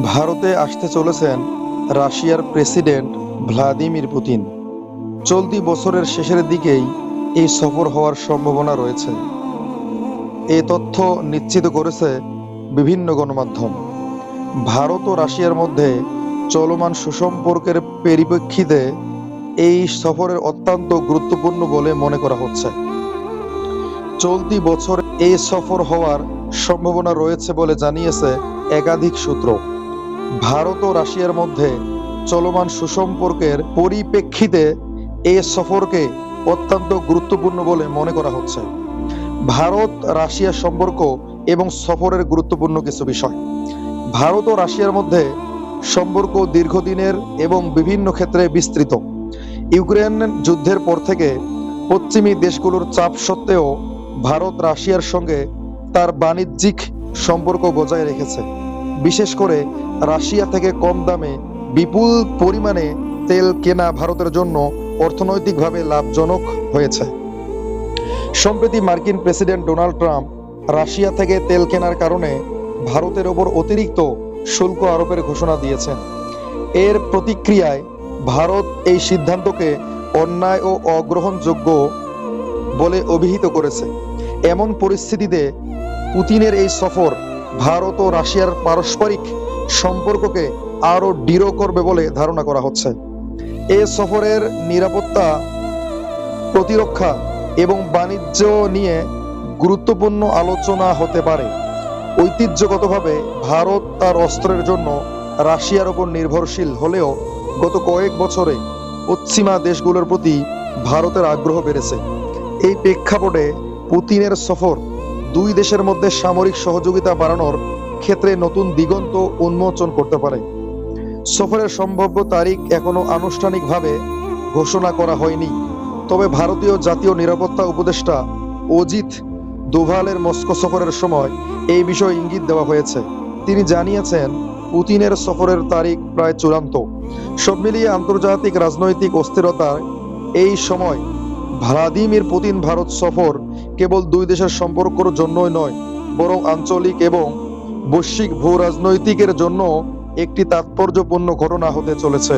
ভারতে আসতে চলেছেন রাশিয়ার প্রেসিডেন্ট ভ্লাদিমির পুতিন। চলতি বছরের শেষের দিকেই এই সফর হওয়ার সম্ভাবনা রয়েছে। এ তথ্য নিশ্চিত করেছে বিভিন্ন গণমাধ্যম। ভারত ও রাশিয়ার মধ্যে চলমান সুসম্পর্কের পরিপ্রেক্ষিতে এই সফরের অত্যন্ত গুরুত্বপূর্ণ বলে মনে করা হচ্ছে। চলতি বছর এই সফর হওয়ার সম্ভাবনা রয়েছে বলে জানিয়েছে একাধিক সূত্র। ভারত ও রাশিয়ার মধ্যে চলমান সুসম্পর্কের পরিপ্রেক্ষিতে এই সফরকে অত্যন্ত গুরুত্বপূর্ণ বলে মনে করা হচ্ছে। ভারত, রাশিয়া সম্পর্ক এবং সফরের গুরুত্বপূর্ণ কিছু বিষয়। ভারত ও রাশিয়ার মধ্যে সম্পর্ক দীর্ঘদিনের এবং বিভিন্ন ক্ষেত্রে বিস্তৃত। ইউক্রেন যুদ্ধের পর থেকে পশ্চিমী দেশগুলোর চাপ সত্ত্বেও ভারত, রাশিয়ার সঙ্গে তার বাণিজ্যিক সম্পর্ক বজায় রেখেছে। বিশেষ করে রাশিয়া থেকে কম দামে বিপুল পরিমাণে তেল কেনা ভারতের জন্য অর্থনৈতিকভাবে লাভজনক হয়েছে। সম্প্রতি মার্কিন প্রেসিডেন্ট ডোনাল্ড ট্রাম্প রাশিয়া থেকে তেল কেনার কারণে ভারতের ওপর অতিরিক্ত শুল্ক আরোপের ঘোষণা দিয়েছেন। এর প্রতিক্রিয়ায় ভারত এই সিদ্ধান্তকে অন্যায় ও অগ্রহণযোগ্য বলে অভিহিত করেছে। এমন পরিস্থিতিতে পুতিনের এই সফর ভারত ও রাশিয়ার পারস্পরিক সম্পর্ককে আরও দৃঢ় করবে বলে ধারণা করা হচ্ছে। এ সফরের নিরাপত্তা, প্রতিরক্ষা এবং বাণিজ্য নিয়ে গুরুত্বপূর্ণ আলোচনা হতে পারে। ঐতিহ্যগতভাবে ভারত তার অস্ত্রের জন্য রাশিয়ার উপর নির্ভরশীল হলেও গত কয়েক বছরে পশ্চিমা দেশগুলোর প্রতি ভারতের আগ্রহ বেড়েছে। এই প্রেক্ষাপটে পুতিনের সফর দুই দেশের মধ্যে সামরিক সহযোগিতা বাড়ানোর ক্ষেত্রে নতুন দিগন্ত উন্মোচন করতে পারে। সফরের সম্ভাব্য তারিখ এখনও আনুষ্ঠানিকভাবে ঘোষণা করা হয়নি। তবে ভারতীয় জাতীয় নিরাপত্তা উপদেষ্টা অজিত দোভালের মস্কো সফরের সময় এই বিষয়ে ইঙ্গিত দেওয়া হয়েছে। তিনি জানিয়েছেন, পুতিনের সফরের তারিখ প্রায় চূড়ান্ত। সব মিলিয়ে আন্তর্জাতিক রাজনৈতিক অস্থিরতার এই সময় ভ্লাদিমির পুতিন ভারত সফর কেবল দুই দেশের সম্পর্কর জন্যই নয়, বরং আঞ্চলিক এবং বৈশ্বিক ভূ রাজনৈতিকের জন্য একটি তাৎপর্যপূর্ণ ঘটনা হতে চলেছে।